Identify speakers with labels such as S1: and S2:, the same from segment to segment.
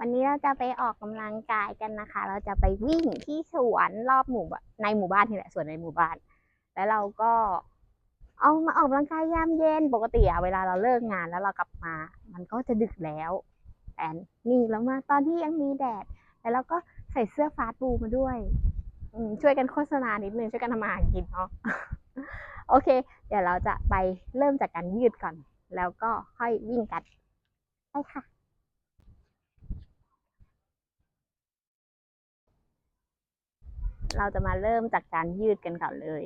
S1: วันนี้เราจะไปออกกำลังกายกันนะคะ เราจะไปวิ่งที่สวนรอบหมู่บ้านในหมู่บ้านนี่แหละสวนในหมู่บ้าน แล้วเราก็เอามาออกกำลังกายยามเย็นปกติอะเวลาเราเลิกงานแล้วเรากลับมา มันก็จะดึกแล้วแต่นี่เรามาตอนที่ยังมีแดด แล้วเราก็ใส่เสื้อฟาสต์บูมาด้วยช่วยกันโฆษณานิดนึง ช่วยกันทำมาหารกินเนาะโอเค เดี๋ยวเราจะไปเริ่มจากการยืดก่อน แล้วก็ค่อยวิ่งกันไปค่ะ เราจะมาเริ่มจากการยืดกันก่อนเลย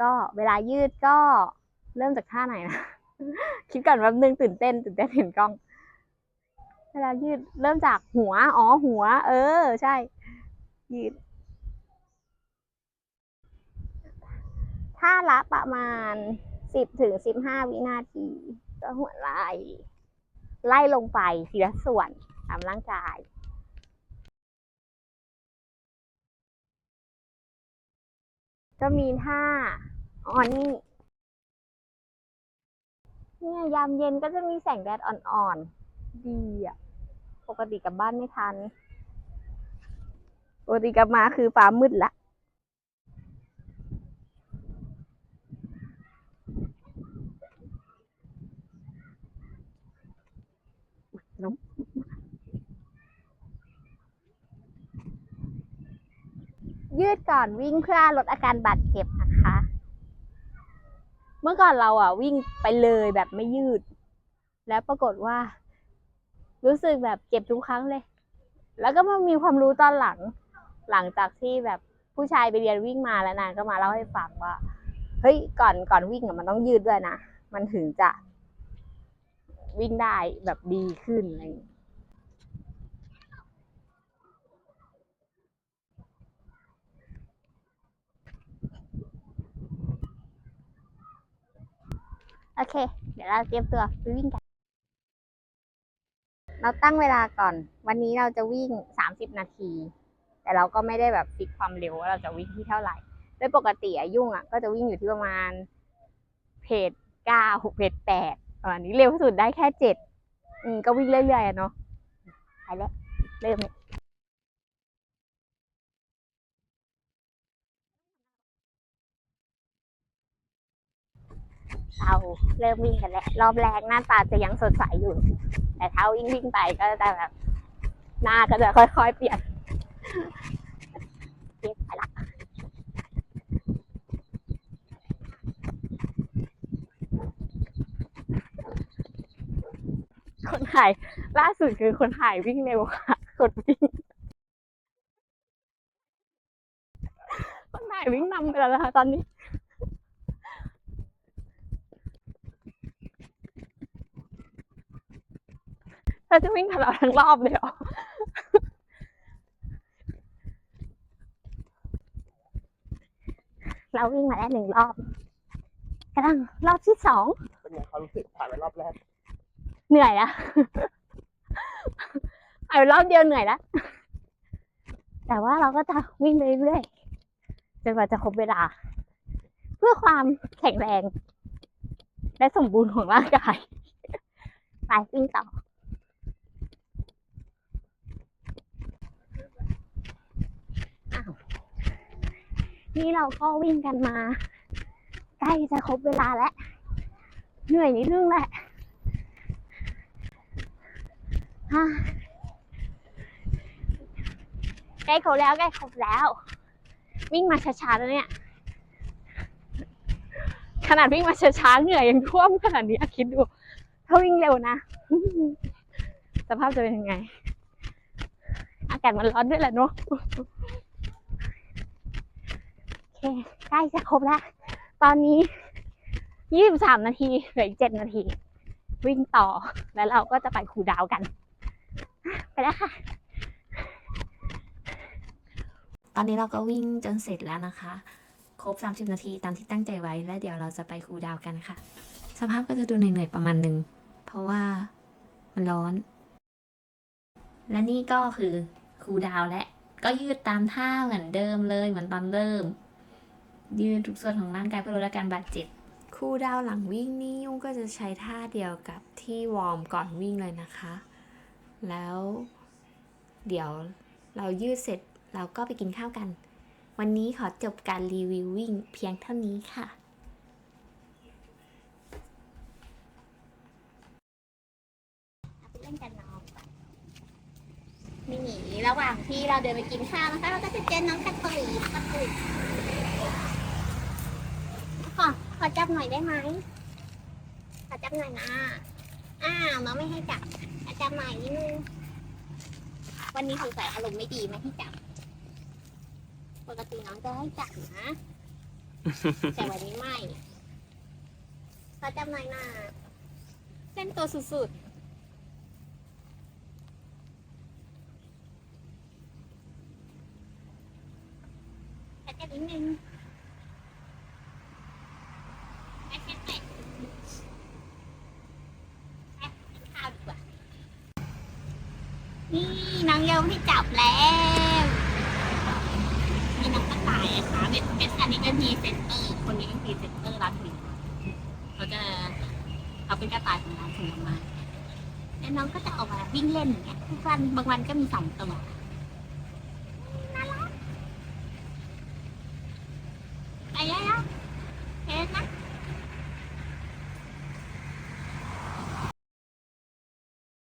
S1: ก็เวลายืดก็เริ่มจากท่าไหนนะ คิดก่อนแป๊บนึงตื่นเต้น ตื่นเต้นเห็นกล้อง เวลายืดเริ่มจากหัว อ๋อหัว เออ ใช่ ยืดท่าละประมาณสิบถึงสิบห้าวินาที ก็หัวไหล่ไล่ลงไปทีละส่วนตามร่างกาย ก็มีท่าอ๋อนี่ เนี่ยยามเย็นก็จะมีแสงแดดอ่อนๆ ดีอะ ปกติกลับบ้านไม่ทัน ปกติกลับมาคือฟ้ามืดละ น้องยืด ก่อนวิ่งเพื่อลดอาการบาดเจ็บนะคะ เมื่อก่อนเราอะวิ่งไปเลยแบบไม่ยืด แล้วปรากฏว่า รู้สึกแบบเจ็บทุกครั้งเลย แล้วก็มามีความรู้ตอนหลัง หลังจากที่แบบผู้ชายไปเรียนวิ่งมาแล้วนางก็มาเล่าให้ฟังว่า เฮ้ยก่อนก่อนวิ่งอะมันต้องยืดด้วยนะ มันถึงจะวิ่งได้แบบดีขึ้นอะไรอย่างเงี้ย โอเค เดี๋ยวเราเตรียมตัวไปวิ่งกัน เราตั้งเวลาก่อน วันนี้เราจะวิ่งสามสิบนาที แต่เราก็ไม่ได้แบบฟิกความเร็วว่าเราจะวิ่งที่เท่าไหร่ โดยปกติอะยุ่งอะก็จะวิ่งอยู่ที่ประมาณ เพจเก้าเพจแปดประมาณนี้เร็วที่สุดได้แค่เจ็ดอืมก็วิ่งเรื่อยๆอะเนาะไปแล้วเริ่มเลย เราเริ่มวิ่งกันแล้วรอบแรกหน้าตาจะยังสดใสอยู่ แต่ถ้าวิ่งวิ่งไปก็จะแบบหน้าก็จะค่อย ๆ เปลี่ยนเปลี่ยนไปละคนถ่ายล่าสุดคือคนถ่ายวิ่งเร็วค่ะคนวิ่งคนถ่ายวิ่งนำไปแล้วนะคะตอนนี้ เราจะวิ่งตลอดทั้งรอบเลยเหรอเราวิ่งมาแล้วหนึ่งรอบกำลังรอบที่สอง
S2: เป็นไงความรู้สึกผ่านไปรอบแรก
S1: เหนื่อยแล้วเอารอบเดียวเหนื่อยแล้วแต่ว่าเราก็จะวิ่งไปเรื่อยๆจนกว่าจะครบเวลา เพื่อความแข็งแรง และสมบูรณ์ของร่างกาย ไปวิ่งต่อ อ้าว นี่เราก็วิ่งกันมา ใกล้จะครบเวลาแล้ว เหนื่อยนิดนึงแหละใกล้ครบแล้วใกล้ครบแล้ว วิ่งมาช้าๆแล้วเนี่ย ขนาดวิ่งมาช้าๆเหนื่อยยังท่วมขนาดนี้คิดดู ถ้าวิ่งเร็วนะ สภาพจะเป็นยังไง อากาศมันร้อนด้วยแหละเนอะ ใกล้จะครบแล้ว ตอนนี้ยี่สิบสามนาทีเหลืออีกเจ็ดนาที วิ่งต่อแล้วเราก็จะไปคูดาวกัน ไปแล้วค่ะ
S3: ตอนนี้เราก็วิ่งจนเสร็จแล้วนะคะ ครบ 30 นาทีตามที่ตั้งใจไว้ แล้วเดี๋ยวเราจะไปคูดาวกันค่ะ สภาพก็จะดูเหนื่อยๆประมาณหนึ่ง เพราะว่ามันร้อน และนี่ก็คือคูดาวและก็ยืดตามท่าเหมือนเดิมเลยเหมือนตอนเริ่ม ยืดทุกส่วนของร่างกายเพื่อลดอาการบาดเจ็บ คูลดาวน์หลังวิ่งนี่ยุ่งก็จะใช้ท่าเดียวกับที่วอร์มก่อนวิ่งเลยนะคะ แล้ว เดี๋ยวเรายืดเสร็จเราก็ไปกินข้าวกัน วันนี้ขอจบการรีวิววิ่งเพียงเท่านี้ค่ะ
S1: เอาไปเล่นกันน้องก่อนนี่ระหว่างที่เราเดินไปกินข้าวนะคะเราก็จะเจอน้องกระตุยกระตุย ขอขอจับหน่อยได้ไหมขอจับหน่อยนะ อ้าวน้องไม่ให้จับขอจับหน่อยนิดนึงวันนี้สงสัยอารมณ์ไม่ดีไม่ให้จับ ปกติน้องจะให้จับนะ แต่วันนี้ไม่ขอจับหน่อยนะเส้นตัวสุดๆขอจับนิดนึงแค่แค่แค่แค่กิ นี่น้องโยมให้จับแล้วมีน้องกระต่ายอะค่ะเป็นเป็นอันนี้เป็นพรีเซนเตอร์คนนี้เป็นพรีเซนเตอร์ร้านผลิตเขาจะเขาเป็นกระต่ายของร้านผลิตภัณฑ์แล้วน้องก็จะออกมาวิ่งเล่นอย่างเงี้ยทุกวันบางวันก็มีสองตัว